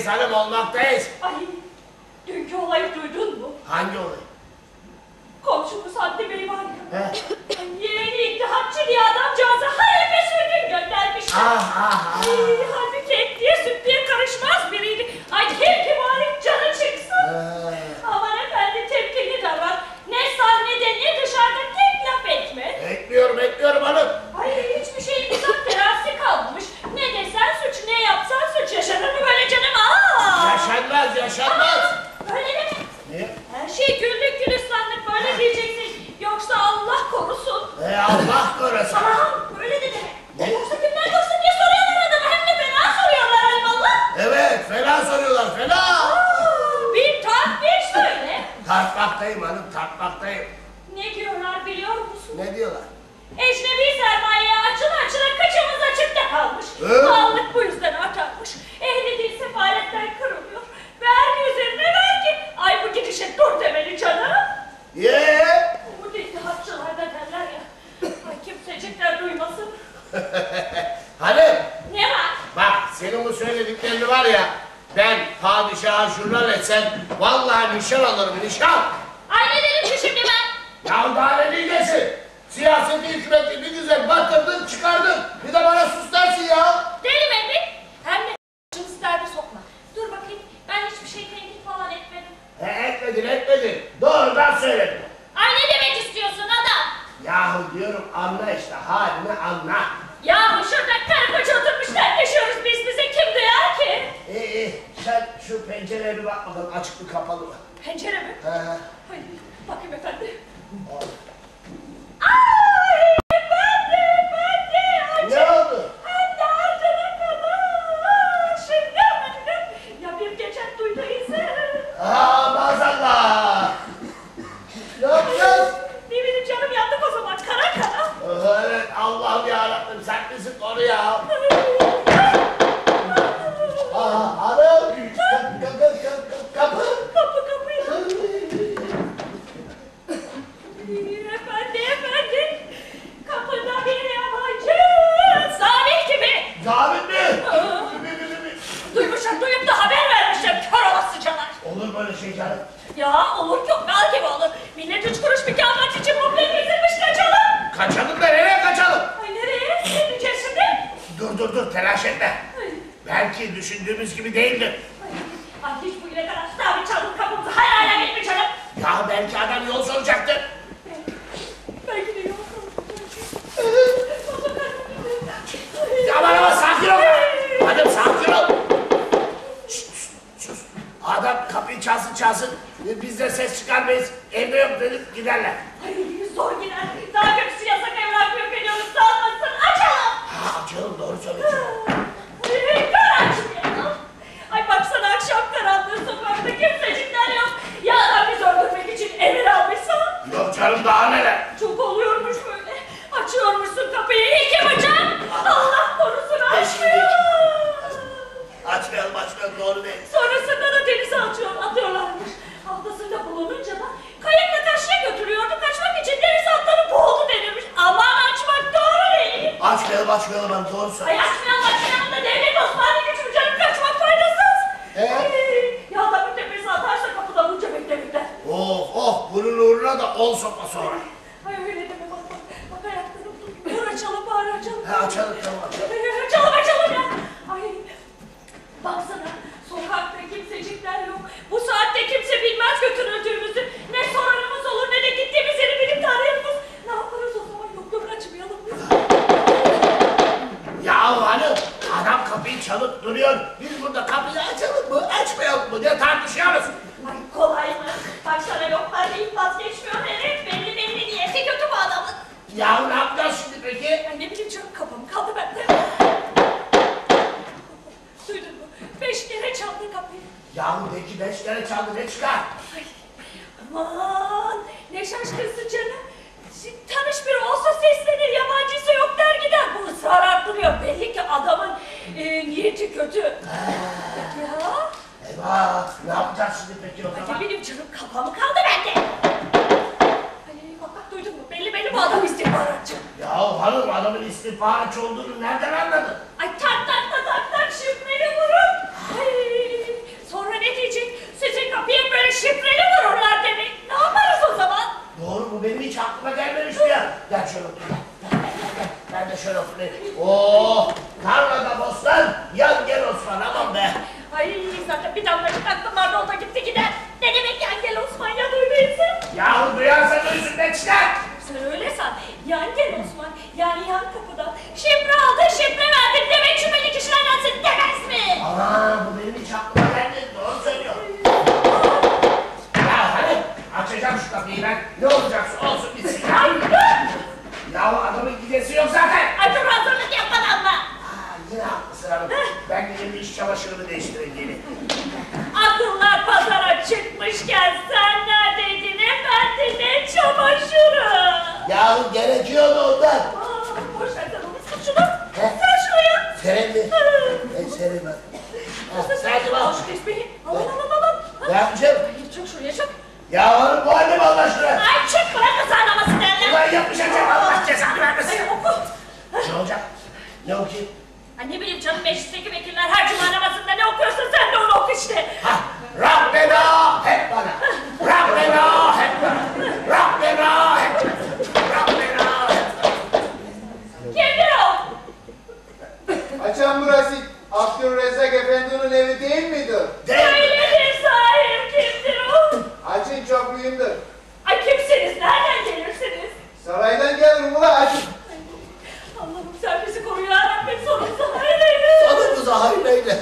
Olmaktayız hanım olmaktayız. Ay dünkü olayı duydun mu? Hangi olay? Komşumuz Hamdi Bey var ya. Yeğeni iddihatçı diye adamcağıza harepe sürgün göndermiş. Ah ah ah. Ay, halbuki etliye sütlüye karışmaz biriydi. Ay kim ki bari canı çıksın. Ee, Aman efendi tepkili davran. Ne sahnede ne dışarıda tek laf etme. Etmiyorum etmiyorum hanım. Ay hiçbir şeyin uzak terasi kalmamış. Ne desen suç ne yapsan suç. Yaşanır mı böyle canım? Aa! Yaşanmaz yaşanmaz. Öyle deme. Ne? Her şey güllük gülistanlık böyle diyeceksin. Yoksa Allah korusun. Ey Allah korusun. Aa, öyle de deme. Ne? Yoksa kimler yoksa diye soruyorlar adama. Hem de fena soruyorlar alimallah. Evet fena soruyorlar fena. Aa, bir tat bir söyle. Tartmaktayım hanım tartmaktayım. Ne diyorlar biliyor musun? Ne diyorlar? Ecnebi sermayeye açıla açıla kıçımız açıkta kalmış. Ee? Pahalılık bu yüzden artarmış. Ehli dil sefaletten kırılıyor. Vergi üzerine vergi. Ay bu gidişe dur demeli canım. Ye? Bu iddihatçılar da derler ya. Ay kimsecikler duymasın. Hanım Ne var? bak senin bu söylediklerini var ya ben padişaha jurnal etsem vallahi nişan alırım nişan. Ay ne dedim ki şimdi ben? Ya daha ne diyeceksin? Siyaseti hükümeti bir güzel batırdın çıkardın. Bir de bana sus dersin ya. Deli Mehmet. Hem de başımızı derde sokma. Dur bakayım ben hiçbir şey tenkit falan etmedim. He etmedin etmedin. Doğrudan söyledin. Ay ne demek istiyorsun adam? Yahu diyorum anla işte halini anla. Ya şurada karı koca oturmuş dertleşiyoruz biz bize kim duyar ki? İyi iyi sen şu pencereye bir bak bakalım açık mı kapalı mı? Pencere mi? He he. Ay, bakayım efendi. Al. Ay efendi efendi. Acı. Ne oldu? Hem de ardına kadar. Şimdi efendim. Ya bir geçen duyduysa. Aa maazallah. Ne yapacağız? Ne bileyim canım yandık o zaman kara kara. Evet Allah'ım yarabbim sen bizi koru ya. Aa hanım. Ka- ka- ka- ka- Kapı. Kapı kapı ya. Efendi efendi. Kapıda bir yabancı. Salih gibi. Zabit mi? Aa. Bi- bi- bi- bi. Duymuşum duyup da haber vermişler kör olasıcalar. Olur böyle şey canım. Ya olur yok bal gibi olur. Millet üç kuruş bir kağıt için mobil getirmiş kaçalım. Kaçalım da nereye kaçalım? Ay nereye? Ne diyeceğiz şimdi? Dur dur dur telaş etme. Ay, Belki düşündüğümüz gibi değildir. ay, hiç bu ile kadar sabit çaldık kapımızı hala hala gitmiş canım. Ya belki adam yol soracaktır. Belki de yok. Aman aman sakin ol. Hanım sakin ol. Şşt, şşt, sus. Adam kapıyı çalsın çalsın. Biz de ses çıkarmayız. Evde yok dedik giderler. Ay zor gider. Daha kötüsü yasak evrak yok ediyoruz. Salmasın açalım. Ha açalım doğru söylüyorsun. Ay kör açmayalım. Ay baksana akşam karanlığı sokakta kimsecikler yok. Ya adam bizi öldürmek için emir almışsa. Yok canım daha neler. Çok oluyormuş böyle. Açıyormuşsun kapıyı iki bıçak. Allah korusun açmıyor. Açmayalım açmayalım doğru değil. Sonrasında da denize atıyor, atıyorlarmış. Haftasında bulununca da kayıkla karşıya götürüyordu. Kaçmak için deniz atları boğuldu denilmiş. Aman açmak doğru değil. Açmayalım açmayalım hanım doğru Ay söylüyorsun. açmayalım açmayalım da devlet Osmanlı gücü canım kaçmak faydasız. Ee? Ay, ya da bir tepesi atarsa kapıda bunca beklemekten. Oh oh uğruna da on sopa sonra. Ay öyle deme bak bak. Bak ayaklarım duruyor. Açalım bari açalım. He açalım tamam açalım. Ay, Açalım açalım ya. Ay baksana sokakta kimsecikler yok. Bu saatte kimse bilmez götürüldüğümüzü. Ne sorunumuz olur ne de gittiğimiz yeri bilip tarayamaz. Ne yaparız o zaman yok yok açmayalım biz. Ya hanım adam kapıyı çalıp duruyor. Ya ne yapacağız şimdi peki? Ya ne bileyim çok kapım kaldı bende. Duydun mu? Beş kere çaldı kapıyı. Yahu peki beş kere çaldı ne çıkar? Ay, aman ne şaşkınsın canım. Tanış biri olsa seslenir, yabancısı yok der gider. Bu ısrar arttırıyor. Belli ki adamın e, niyeti kötü. İstifaç olduğunu nereden anladın? Ay tak tak tak tak tak şifreli vurun. Ay, sonra ne diyecek? Sizin kapıya böyle şifreli vururlar demek. Ne yaparız o zaman? Doğru mu? Benim hiç aklıma gelmemişti ya. Gel şöyle otur. Gel. Gel, gel, gel. Ben de şöyle oturayım. Oo, tarlada bostan, yan gel Osman aman be. Ay zaten bir damlacık aklım vardı o da gitti gider. Ne demek yan gel Osman ya duyduysa? Yahu duyarsan yüzünden çıkar. Sen öyle san. Yan gel Osman. Yani yan kapıdan. Şifre aldın şifre verdin demek şüpheli kişilerdensin demez mi? Aman bu benim hiç aklıma gelmedi. Doğru söylüyor. Ya hadi açacağım şu kapıyı ben. Ne olacaksa olsun bitsin ya. Dur. Yahu adamın gidesi yok zaten. Dur hazırlık yapmadan mı? Aa, yine haklısın hanım. Ben bir iş çamaşırımı değiştireyim gelin. Akıllar pazara çıkmışken sen neredeydin efendi ne çamaşırı? Yahu gerekiyordu ondan. Aa, boş ver sen onu şunu. He? Sen şuraya. Serin mi? Ben serin bak. Ha, Sadece bak. Al al al al. al. Ne yapacağım? Hayır çık şuraya çık. Ya hanım bu halde mi Allah aşkına? Ay çık bırak ısarlaması derler. Ulan yapışacak Allah cezanı vermesin. Ay oku. Ne olacak? Ne okuyayım? Ay ne bileyim canım meclisteki vekiller her cuma namazında ne okuyorsun sen de onu oku işte. Ha, Rabbena hep bana. Rabbena hep bana. Rabbena hep bana. Rabbena hep bana. Kimdir o? Açan burası Abdülrezzak Efendi'nin evi değil midir? Değil. O? Mühimdir. Ay kimsiniz nereden gelirsiniz? Saraydan gelirim ula açın. Allah'ım sen bizi koru ya Rabbim sonumuza hayır eyle. Sonumuza hayreyle.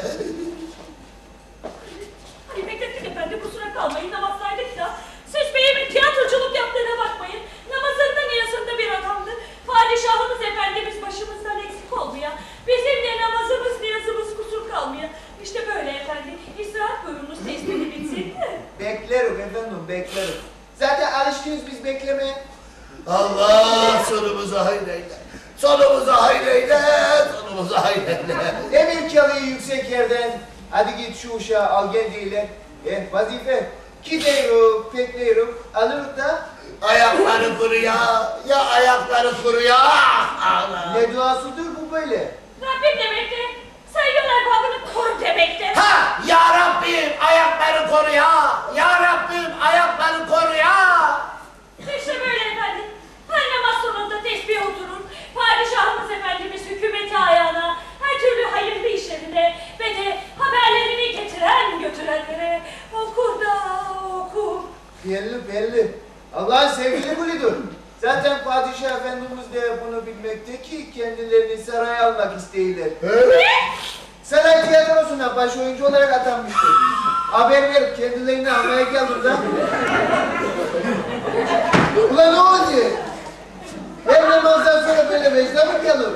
Ay Beklettin efendi kusura kalmayın namazdaydık da. Siz beyimin tiyatroculuk yaptığına bakmayın. Namazında niyazında bir adamdı. Padişahımız efendimiz başımızdan eksik oldu ya. Bizim de namazımız niyazımız kusur kalmıyor. İşte böyle efendi. İstirahat buyurunuz tesbihini bitsin de. Beklerim efendim beklerim. Zaten alışkınız biz beklemeye. Allah sonumuza hayreyle. Sonumuza hayreyle. Sonumuza hayreyle. Emir çalıyı yüksek yerden. Hadi git şu uşağı al gel değiller. Eh vazife. Giderim, beklerim, alır da Ayakları kuruya. Ya ayakları kuruya. Allah. ne duasıdır bu böyle. Rabbim. Sayıyorlar babını koru demektir. Ha ya Rabbim ayakları koru ya. Ya Rabbim ayakları koru ya. İşte böyle efendim. Her namaz sonunda tesbih oturur. Padişahımız Efendimiz hükümeti ayağına, her türlü hayırlı işlerine ve de haberlerini getiren götürenlere okur da okur. Belli belli. Allah'ın sevgili kulidir. Zaten Padişah Efendimiz de bunu bilmekte ki kendilerini saraya almak isteyiler. Öyle. Saray tiyatrosuna baş oyuncu olarak atanmıştır. Haber verip kendilerini almaya geldim da. Ulan ne oldu? Her namazdan sonra böyle vecdan mı gelir?